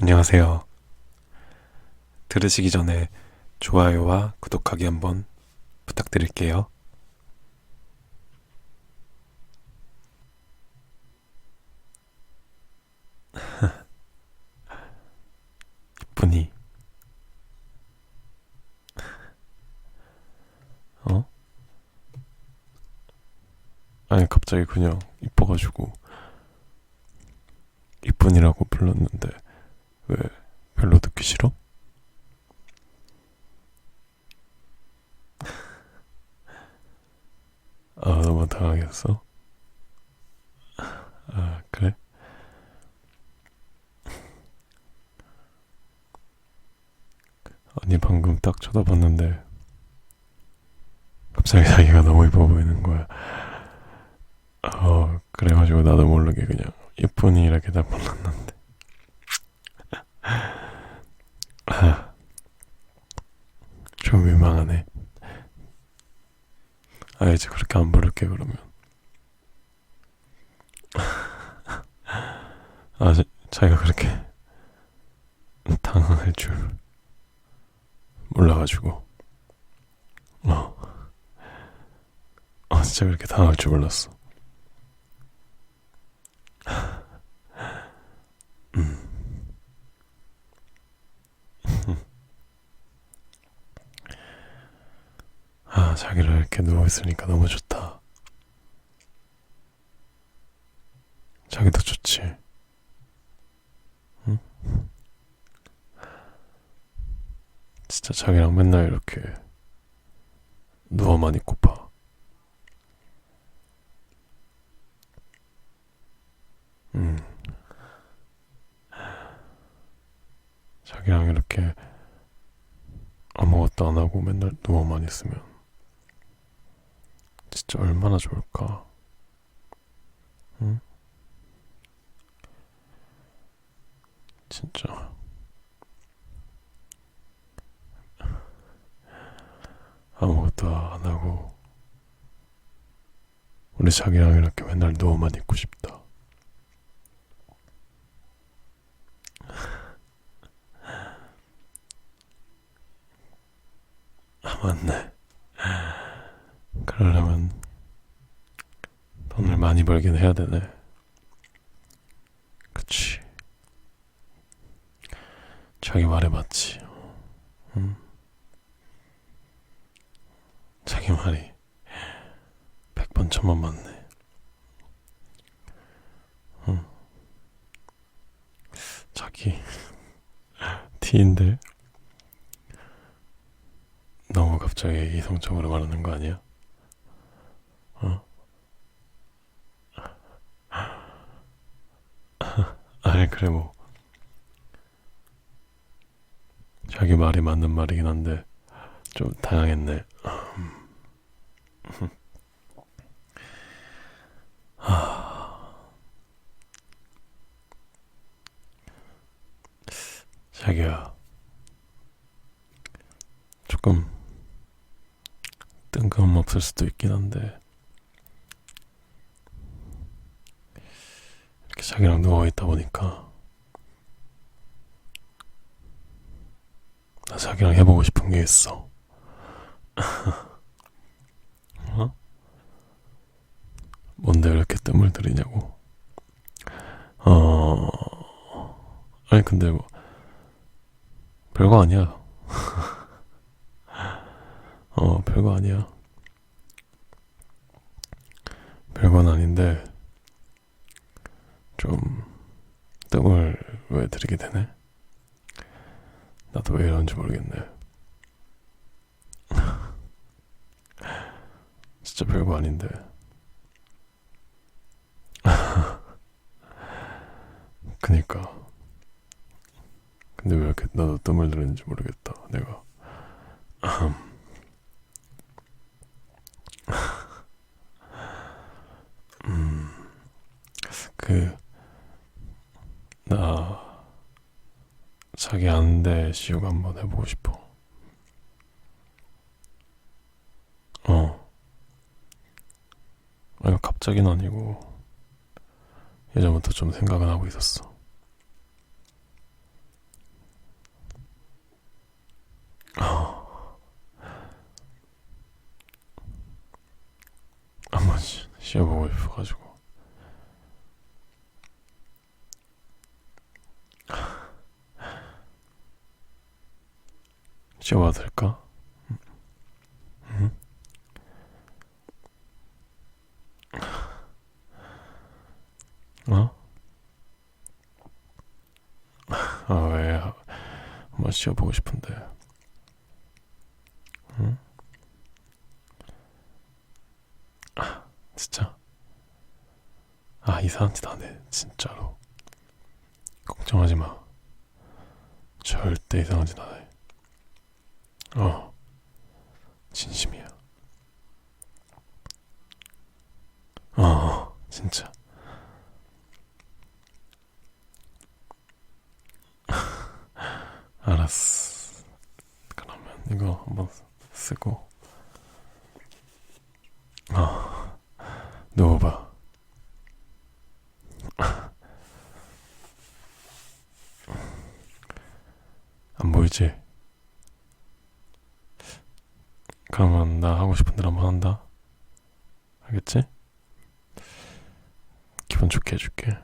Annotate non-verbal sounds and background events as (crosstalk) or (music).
안녕하세요. 들으시기 전에 좋아요와 구독하기 한번 부탁드릴게요. (laughs) 이쁘니? 어? 아니, 갑자기 그냥 이뻐가지고 이쁜이라고 불렀는데 왜 별로 듣기 싫어? (laughs) 아 너무 당황했어? 아 그래? 아니 방금 딱 쳐다봤는데 갑자기 자기가 너무 이뻐 보이는 거야 어 그래가지고 나도 모르게 그냥 예쁜이 이렇게 다 불렀는데 아, 좀 민망하네. 아, 이제 그렇게 안 부를게, 그러면. (laughs) 아, 자, 자기가 그렇게 당황할 줄 몰라가지고. 어. 어, 진짜 그렇게 당황할 줄 몰랐어. 음. 아, 자기를 이렇게 누워있으니까 너무 좋다. 자기도 좋지. 응? 진짜 자기랑 맨날 이렇게 누워만 있고파. 음. 자기랑 이렇게 아무것도 안 하고 맨날 누워만 있으면 진짜 얼마나 좋을까? 응? 진짜. 아무것도 안 하고, 우리 자기랑 이렇게 맨날 누워만 있고 싶다. 아, 맞네. 그러려면 돈을 많이 벌긴 해야 되네. 그치. 자기 말에 맞지. 응? 자기 말이 백번 천번 맞네. 응. 자기 (laughs) 티인데 너무 갑자기 이성적으로 말하는 거 아니야? 어? (laughs) 아니 그래 뭐 자기 말이 맞는 말이긴 한데 좀 다양했네. 하... 자기야 조금 뜬금없을 수도 있긴 한데 이렇게 자기랑 누워 있다 보니까 나 자기랑 해보고 싶은 게 있어. (laughs) 어? 뭔데 이렇게 뜸을 들이냐고. 어, 아니 근데 뭐 별거 아니야. (laughs) 어, 별거 아니야. 별건 아닌데, 좀, 뜸을 왜 들이게 되네? 나도 왜 이런지 모르겠네. (laughs) 진짜 별거 아닌데. (laughs) 그니까. 근데 왜 이렇게 나도 뜸을 들이는지 모르겠다, 내가. (laughs) 음, 그, 나 자기 안 돼 시욕 한번 해보고 싶어. 어. 아니 갑자기는 아니고 예전부터 좀 생각은 하고 있었어. 어. 한번 시어 보고 싶어가지고. 쉬어봐도 될까? 응? 어? (laughs) 아, 왜? 한번 쉬어보고 싶은데. 응? 아, (laughs) 진짜? 아, 이상한 짓 안 해. 진짜로. 걱정하지 마. 절대 이상한 짓안 해. 어. 진심이야. 어, 진짜. (laughs) 알았어. 그러면 이거 한번 쓰고. 어, 누워봐. (laughs) 안 보이지? 그러면 나 하고 싶은 대로 한번 한다. 알겠지? 기분 좋게 해줄게.